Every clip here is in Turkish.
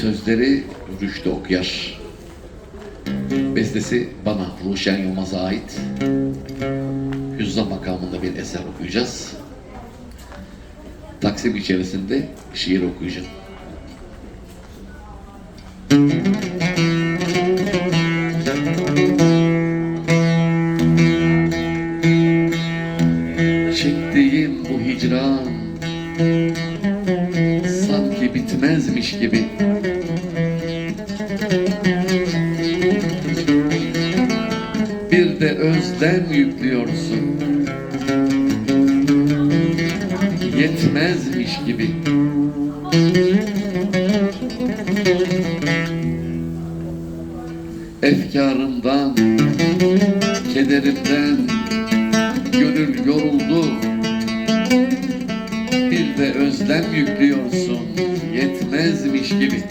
Sözleri Rüştü Okyar. Bestesi bana Ruşen Yılmaz'a ait. Hüzza makamında bir eser okuyacağız. Taksim içerisinde şiir okuyacağım. Çektiğim bu hicran sanki bitmezmiş gibi. Bir de özlem yüklüyorsun. Yetmezmiş gibi. Efkarımdan kederimden gönül yoruldu özlem yüklüyorsun. Yetmezmiş gibi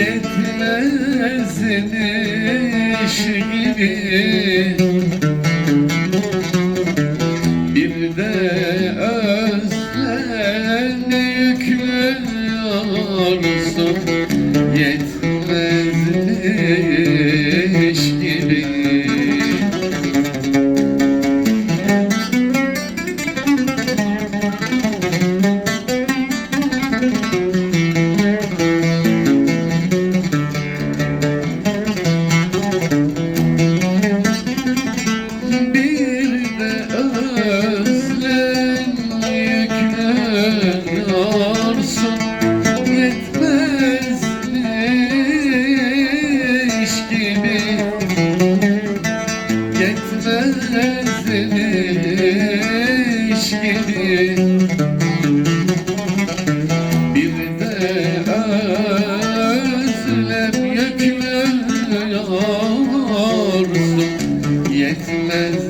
Yetmezmiş gibi bir de özlem yüklüyorsun Yetmezmiş It's meant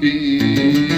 gibi